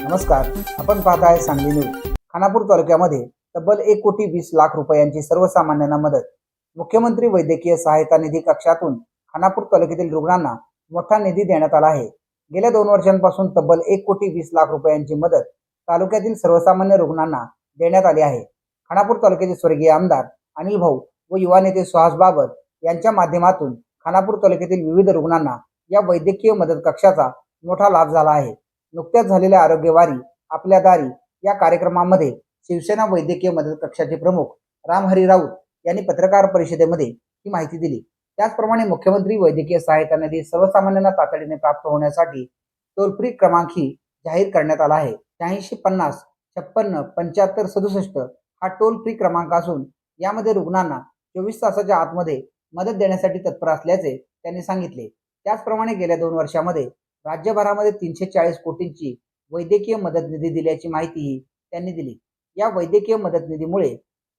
नमस्कार आपण पाहताय सांगली न्यूज खानापूर तालुक्यामध्ये तब्बल एक कोटी वीस लाख रुपयांची सर्वसामान्यांना मदत. मुख्यमंत्री वैद्यकीय सहायता निधी कक्षातून खानापूर तालुक्यातील रुग्णांना मोठा निधी देण्यात आला आहे. गेल्या दोन वर्षांपासून तब्बल एक कोटी वीस लाख रुपयांची मदत तालुक्यातील सर्वसामान्य रुग्णांना देण्यात आली आहे. खानापूर तालुक्याचे स्वर्गीय आमदार अनिल भाऊ व युवा नेते सुहास बाबर यांच्या माध्यमातून खानापूर तालुक्यातील विविध रुग्णांना या वैद्यकीय मदत कक्षाचा मोठा लाभ झाला आहे. नुकत्याच झालेल्या आरोग्यवारी आपल्या दारी या कार्यक्रमामध्ये शिवसेना वैद्यकीय मदत कक्षाचे प्रमुख रामहरी राऊत यांनी पत्रकार परिषदेमध्ये ही माहिती दिली. त्याचप्रमाणे मुख्यमंत्री वैद्यकीय सहायता निधी सर्वसामान्यांना तातडीने प्राप्त होण्यासाठी टोल फ्री क्रमांकही जाहीर करण्यात आला आहे. शहाऐंशी पन्नास छप्पन्न पंच्याहत्तर सदुसष्ट हा टोल फ्री क्रमांक असून यामध्ये रुग्णांना चोवीस तासाच्या आतमध्ये मदत देण्यासाठी तत्पर असल्याचे त्यांनी सांगितले. त्याचप्रमाणे गेल्या दोन वर्षामध्ये राज्यभरामध्ये तीनशे चाळीस कोटींची वैद्यकीय मदत निधी दिल्याची माहितीही त्यांनी दिली. या वैद्यकीय मदत निधीमुळे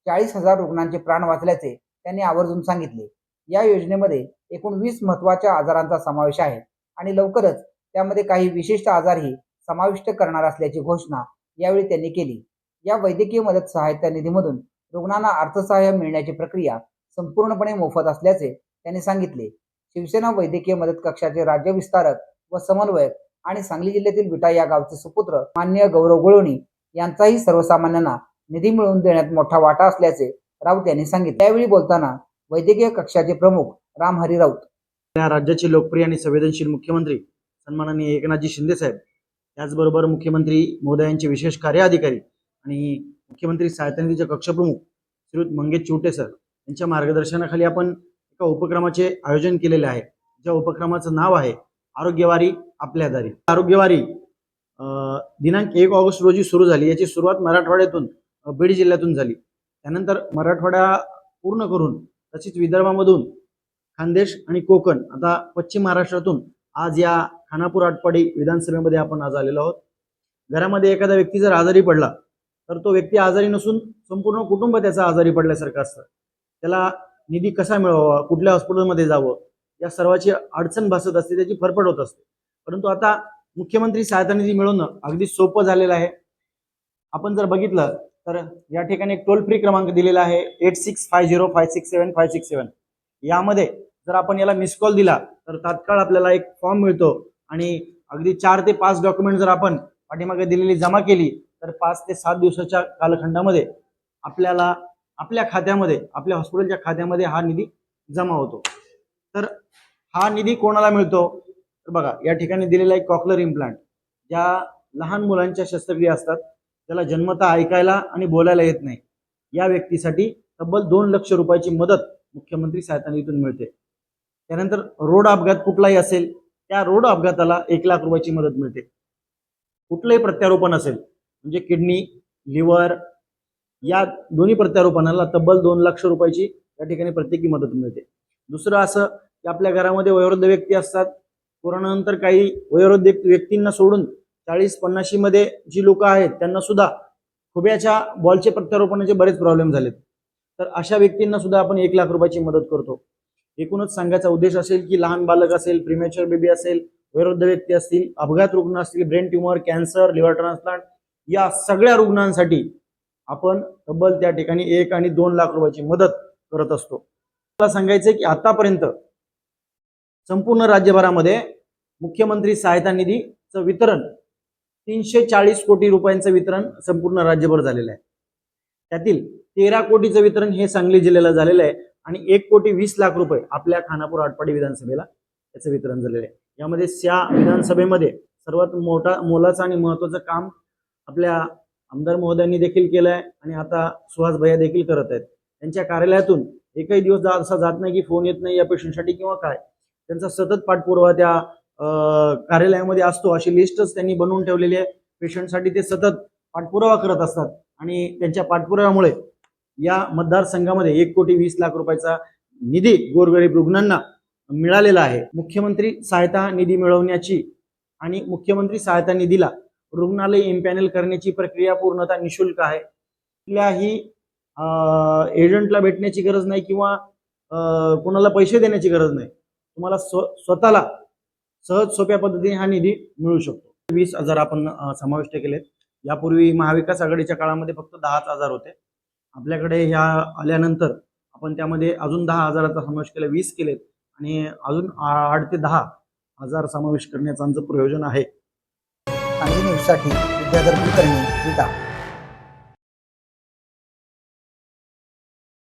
चाळीस हजार रुग्णांचे प्राण वाचल्याचे त्यांनी आवर्जून सांगितले. या योजनेमध्ये एकूण वीस महत्त्वाच्या आजारांचा समावेश आहे आणि लवकरच त्यामध्ये काही विशिष्ट आजारही समाविष्ट करणार असल्याची घोषणा यावेळी त्यांनी केली. या वैद्यकीय मदत सहायता निधीमधून रुग्णांना अर्थसहाय्य मिळण्याची प्रक्रिया संपूर्णपणे मोफत असल्याचे त्यांनी सांगितले. शिवसेना वैद्यकीय मदत कक्षाचे राज्य विस्तारक व समन्वयक आणि सांगली जिल्ह्यातील विटा या गावचे सुपुत्र मान्य गौरव गुळवणी यांचाही सर्वसामान्यांना निधी मिळवून देण्यात मोठा वाटा असल्याचे राऊत यांनी सांगितले. त्यावेळी बोलताना वैद्यकीय कक्षाचे प्रमुख राम हरी राऊत. या राज्याचे लोकप्रिय आणि संवेदनशील मुख्यमंत्री सन्माननीय एकनाथजी शिंदे साहेब त्याचबरोबर मुख्यमंत्री महोदयांचे विशेष कार्य अधिकारी आणि मुख्यमंत्री सहायता निधीचे कक्षप्रमुख श्रीयुत मंगेश चिवटे सर यांच्या मार्गदर्शनाखाली आपण एका उपक्रमाचे आयोजन केलेले आहे. ज्या उपक्रमाचं नाव आहे आरोग्यवारी आपल्या दारी. आरोग्यवारी दिनांक एक ऑगस्ट रोजी सुरू झाली. याची सुरुवात मराठवाड्यातून बीड जिल्ह्यातून झाली. त्यानंतर मराठवाडा पूर्ण करून तसेच विदर्भामधून खानदेश आणि कोकण आता पश्चिम महाराष्ट्रातून आज या खानापूर आटपाडी विधानसभेमध्ये आपण आज आलेलो आहोत. घरामध्ये एखादा व्यक्ती जर आजारी पडला तर तो व्यक्ती आजारी नसून संपूर्ण कुटुंब त्याचा आजारी पडल्यासारखं असतं. त्याला निधी कसा मिळवावा कुठल्या हॉस्पिटलमध्ये जावं या सर्वाची अडचण भासत असते त्याची फरफड होत असते. परंतु आता मुख्यमंत्री सहायता निधी मिळवणं अगदी सोपं झालेलं आहे. आपण जर बघितलं तर या ठिकाणी एक टोल फ्री क्रमांक दिलेला आहे eight six five zero five six seven five six seven यामध्ये जर आपण याला मिस कॉल दिला तर तात्काळ आपल्याला एक फॉर्म मिळतो आणि अगदी चार ते पाच डॉक्युमेंट जर आपण पाठीमागे दिलेली जमा केली तर पाच ते सात दिवसाच्या कालखंडामध्ये आपल्याला आपल्या खात्यामध्ये आपल्या हॉस्पिटलच्या खात्यामध्ये हा निधी जमा होतो. तर हा निधी कोणाला मिळतो? तर बघा या ठिकाणी दिलेला एक कॉकलर इम्प्लांट ज्या लहान मुलांच्या शस्त्रक्रिया असतात त्याला जन्मता ऐकायला आणि बोलायला येत नाही. या व्यक्तीसाठी तब्बल दोन लक्ष रुपयाची मदत मुख्यमंत्री सहायता निधीतून मिळते. त्यानंतर रोड अपघात कुठलाही असेल त्या रोड अपघाताला एक लाख रुपयाची मदत मिळते. कुठलंही प्रत्यारोपण असेल म्हणजे किडनी लिव्हर या दोन्ही प्रत्यारोपणाला तब्बल दोन लक्ष रुपयाची या ठिकाणी प्रत्येकी मदत मिळते. दुसरं असं की आपल्या घरामध्ये वयोवृद्ध व्यक्ती असतात. कोरोनानंतर काही वयोवृद्ध व्यक्तींना सोडून चाळीस पन्नाशी मध्ये जी लोक आहेत त्यांना सुद्धा खुब्याच्या बॉलचे प्रत्यारोपणाचे बरेच प्रॉब्लेम झालेत. तर अशा व्यक्तींना सुद्धा आपण एक लाख रुपयाची मदत करतो. एकूणच सांगायचा उद्देश असेल की लहान बालक असेल प्रिमेचर बेबी असेल वयोवृद्ध व्यक्ती असतील अपघात रुग्ण असतील brain tumour cancer liver transplant या सगळ्या रुग्णांसाठी आपण तब्बल त्या ठिकाणी एक आणि दोन लाख रुपयाची मदत करत असतो. मला सांगायचं की आतापर्यंत संपूर्ण राज्यभरामध्ये मुख्यमंत्री सहायता निधीचं वितरण तीनशे चाळीस कोटी रुपयांचं वितरण संपूर्ण राज्यभर झालेलं आहे. त्यातील तेरा कोटीचं वितरण हे सांगली जिल्ह्याला झालेलं आहे आणि एक कोटी वीस लाख रुपये आपल्या खानापूर आटपाडी विधानसभेला त्याचं वितरण झालेलं आहे. यामध्ये त्या विधानसभेमध्ये सर्वात मोठा मोलाचं आणि महत्वाचं काम आपल्या आमदार महोदयांनी देखील केलं आहे आणि आता सुहास भैया देखील करत आहेत. त्यांच्या कार्यालयातून एकही दिवस जा- असा जात नाही की फोन येत नाही या पेशंटसाठी किंवा काय. त्यांचा सतत पाठपुरावा त्या कार्यालयामध्ये असतो अशी लिस्टच त्यांनी बनवून ठेवलेली आहे. पेशंटसाठी ते सतत पाठपुरावा करत असतात आणि त्यांच्या पाठपुराव्यामुळे या मतदारसंघामध्ये एक कोटी वीस लाख रुपयाचा निधी गोरगरीब रुग्णांना मिळालेला आहे. मुख्यमंत्री सहायता निधी मिळवण्याची आणि मुख्यमंत्री सहायता निधीला रुग्णालय इम्पॅनल करण्याची प्रक्रिया पूर्णतः निशुल्क आहे. कुठल्याही एजंटला भेटण्याची गरज नाही किंवा कुणाला कोणाला पैसे देण्याची गरज नाही. तुम्हाला स्व स्वतःला सहज सोप्या पद्धतीने हा निधी मिळू शकतो. वीस हजार आपण समाविष्ट केलेत. यापूर्वी महाविकास आघाडीच्या काळामध्ये फक्त दहाच हजार होते. आपल्याकडे ह्या आल्यानंतर आपण त्यामध्ये अजून दहा हजाराचा समावेश केला वीस केलेत. आणि अजून आ- आठ ते दहा हजार समावेश करण्याचं आमचं प्रयोजन आहे. आणि न्यूजसाठी विद्याधर कुलकर्णी विटा